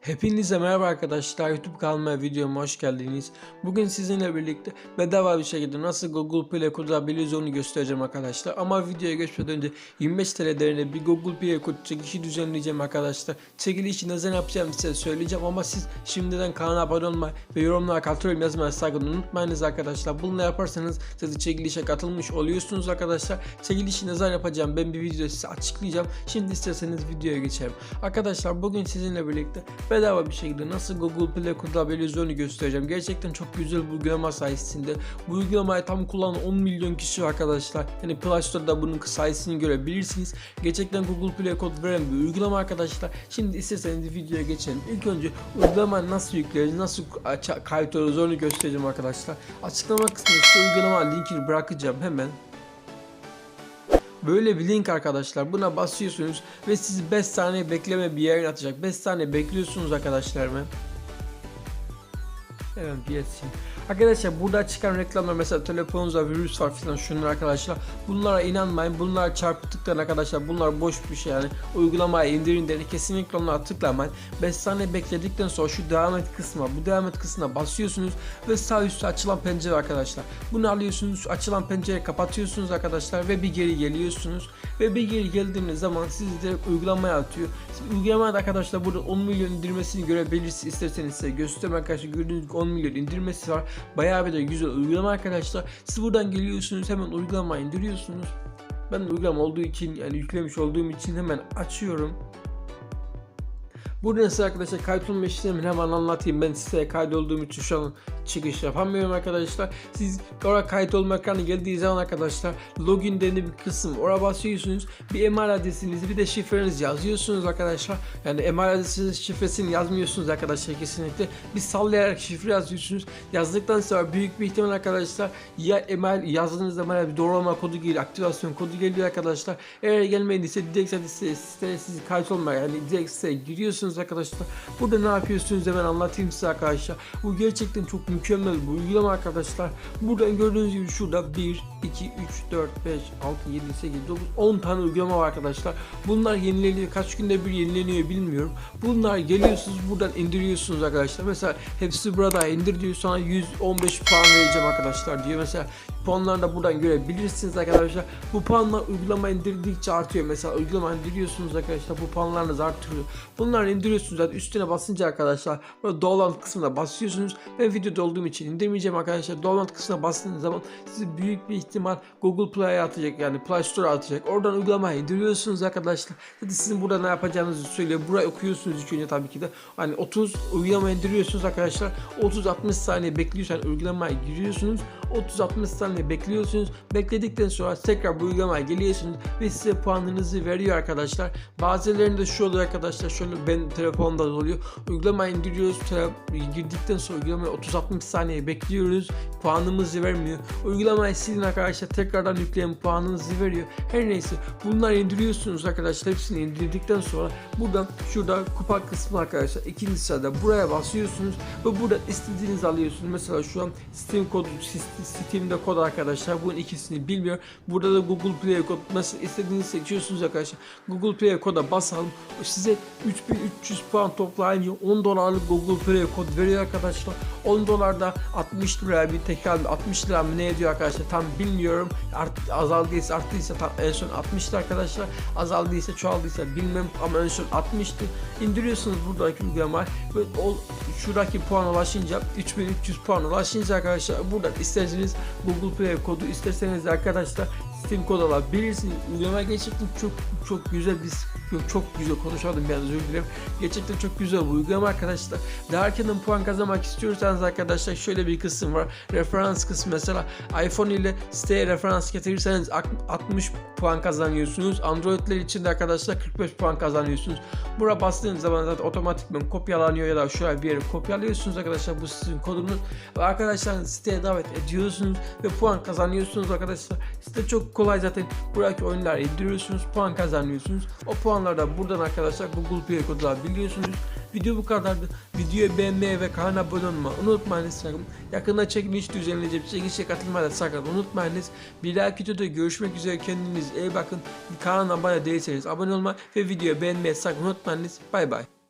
Hepinize merhaba arkadaşlar YouTube kanalıma videoma hoş geldiniz. Bugün sizinle birlikte bedava bir şekilde nasıl Google Play kurulabiliriz onu göstereceğim arkadaşlar. Ama videoya geçmeden önce 25 TL değerinde bir Google Play kod çekişi düzenleyeceğim arkadaşlar. Çekilişi ne yapacağım size söyleyeceğim ama siz şimdiden kanala abone olmayı ve yorumlara katılıyorum yazmayı sakın unutmayınız arkadaşlar. Bunu yaparsanız siz çekilişe katılmış oluyorsunuz arkadaşlar. Çekilişi ne yapacağım ben bir videoda size açıklayacağım. Şimdi isterseniz videoya geçelim. Arkadaşlar bugün sizinle birlikte bedava bir şekilde nasıl Google Play onu göstereceğim. Gerçekten çok güzel bir uygulama sayesinde. Bu uygulamayı tam kullanan 10 milyon kişi arkadaşlar. Yani Play Store'da bunun sayısını görebilirsiniz. Gerçekten Google Play kod veren bir uygulama arkadaşlar. Şimdi isterseniz videoya geçelim. İlk önce uygulamayı nasıl yükleriz, nasıl kayıt oluruz onu göstereceğim arkadaşlar. Açıklama kısmında uygulama linkini bırakacağım hemen. Böyle bir link arkadaşlar. Buna basıyorsunuz ve sizi 5 saniye bekleme bir yerine atacak. 5 saniye bekliyorsunuz arkadaşlar hemen. Hemen bir. Arkadaşlar burada çıkan reklamlar mesela telefonunuzda virüs var filan şunlar arkadaşlar. Bunlara inanmayın. Bunlar çarpıttıktan arkadaşlar bunlar boş bir şey yani. Uygulamayı indirin dedi. Kesinlikle onlara tıklamayın. 5 saniye bekledikten sonra şu devam et kısmına bu devam et kısmına basıyorsunuz ve sağ üstte açılan pencere arkadaşlar. Bunu alıyorsunuz açılan pencereyi kapatıyorsunuz arkadaşlar ve bir geri geliyorsunuz. Ve bir geri geldiğiniz zaman sizi direkt uygulamaya atıyor. Siz uygulamada arkadaşlar burada 10 milyon indirmesini görebilirsiniz. İsterseniz size gösterme arkadaşlar gördüğünüz gibi 10 milyon indirmesi var. Bayağı bir de güzel uygulama arkadaşlar. Siz buradan geliyorsunuz hemen uygulamayı indiriyorsunuz. Ben uygulama olduğu için yani yüklemiş olduğum için hemen açıyorum. Burada size arkadaşlar kaydolma işlemini hemen anlatayım. Ben size kaydolduğum için şu an çıkış yapamıyorum arkadaşlar. Siz oraya kayıt olma ekranı geldiği zaman arkadaşlar login denilen bir kısım. Oraya basıyorsunuz. Bir email adresinizi bir de şifrenizi yazıyorsunuz arkadaşlar. Yani email adresiniz şifresini yazmıyorsunuz arkadaşlar kesinlikle. Bir sallayarak şifre yazıyorsunuz. Yazdıktan sonra büyük bir ihtimal arkadaşlar ya email yazdığınız zaman bir doğrulama kodu geliyor, aktivasyon kodu geliyor arkadaşlar. Eğer gelmediyse direkt size sizi kayıt olmaya yani direkt size giriyorsunuz arkadaşlar. Burada ne yapıyorsunuz hemen anlatayım size arkadaşlar. Bu gerçekten çok mükemmel bir uygulama arkadaşlar. Buradan gördüğünüz gibi şurada 1, 2, 3, 4, 5, 6, 7, 8, 9, 10 tane uygulama var arkadaşlar. Bunlar yenileniyor. Kaç günde bir yenileniyor bilmiyorum. Bunlar geliyorsunuz buradan indiriyorsunuz arkadaşlar. Mesela hepsi burada indir diyor sana 115 puan vereceğim arkadaşlar diyor. Mesela puanları da buradan görebilirsiniz arkadaşlar. Bu puanlar uygulama indirdikçe artıyor. Mesela uygulama indiriyorsunuz arkadaşlar. Bu puanlarınız artıyor. Bunları indiriyorsunuz zaten üstüne basınca arkadaşlar burada download kısmına basıyorsunuz. Ben videoda olduğum için indirmeyeceğim arkadaşlar. Download kısmına bastığınız zaman sizi büyük bir ihtimal Google Play'e atacak yani Play Store'a atacak. Oradan uygulamayı indiriyorsunuz arkadaşlar. Hadi sizin burada ne yapacağınızı söylüyor. Burayı okuyorsunuz ilk önce tabii ki de. Hani 30 uygulama indiriyorsunuz arkadaşlar. 30-60 saniye bekliyorsan uygulamaya giriyorsunuz. 30-60 saniye bekliyorsunuz. Bekledikten sonra tekrar bu uygulamaya geliyorsunuz ve size puanınızı veriyor arkadaşlar. Bazılarında şu oluyor arkadaşlar. Şöyle ben telefonda da oluyor. Uygulamayı indiriyoruz. Girdikten sonra uygulamaya 30-60 saniye bekliyoruz. Puanımızı vermiyor. Uygulamayı silin arkadaşlar. Tekrardan yükleyin puanınızı veriyor. Her neyse bunları indiriyorsunuz arkadaşlar. Hepsini indirdikten sonra buradan şurada kupa kısmı arkadaşlar. ikinci sırada buraya basıyorsunuz ve burada istediğinizi alıyorsunuz. Mesela şu an Steam kodu Steam'de kod arkadaşlar. Bunun ikisini bilmiyor. Burada da Google Play kod nasıl istediğinizi seçiyorsunuz arkadaşlar. Google Play koda basalım. Size 3300 puan toplayınca 10 dolarlık Google Play kod veriyor arkadaşlar. 10 dolar da 60 lira bir tekrar 60 lira mı ne ediyor arkadaşlar tam bilmiyorum. Art, azaldıysa arttıysa tam en son 60'tı arkadaşlar. Azaldıysa çoğaldıysa bilmem ama en son 60'tı. İndiriyorsunuz buradaki uygulamayı ve o şuradaki puan ulaşınca 3300 puan ulaşınca arkadaşlar buradan isterseniz Google Play kodu isterseniz arkadaşlar Steam kod alabilirsiniz. Uygulama gerçekten çok çok güzel bir Yok çok güzel konuşamadım ben özür dilerim. Gerçekten çok güzel bu uygulama arkadaşlar. Daha erkenden puan kazanmak istiyorsanız arkadaşlar şöyle bir kısım var. Referans kısmı mesela iPhone ile siteye referans getirirseniz 60 puan kazanıyorsunuz. Androidler için de arkadaşlar 45 puan kazanıyorsunuz. Buraya bastığınız zaman zaten otomatikman kopyalanıyor ya da şuraya bir yere kopyalıyorsunuz arkadaşlar bu sizin kodunuz. Ve arkadaşlar siteye davet ediyorsunuz ve puan kazanıyorsunuz arkadaşlar. Site çok kolay zaten. Buradaki oyunları indiriyorsunuz, puan kazanıyorsunuz. O puanları da buradan arkadaşlar Google Play koduyla biliyorsunuz. Video bu kadardı. Videoyu beğenmeyi ve kanala abone olmayı unutmayınız sakın. Yakında çekiliş düzenleyeceğim. Çekilişe katılmayı da sakın unutmayınız. Bir dahaki videoda görüşmek üzere. Kendinize iyi bakın. Kanala abone değilseniz abone olmayı ve videoyu beğenmeyi sakın unutmayınız. Bay bay.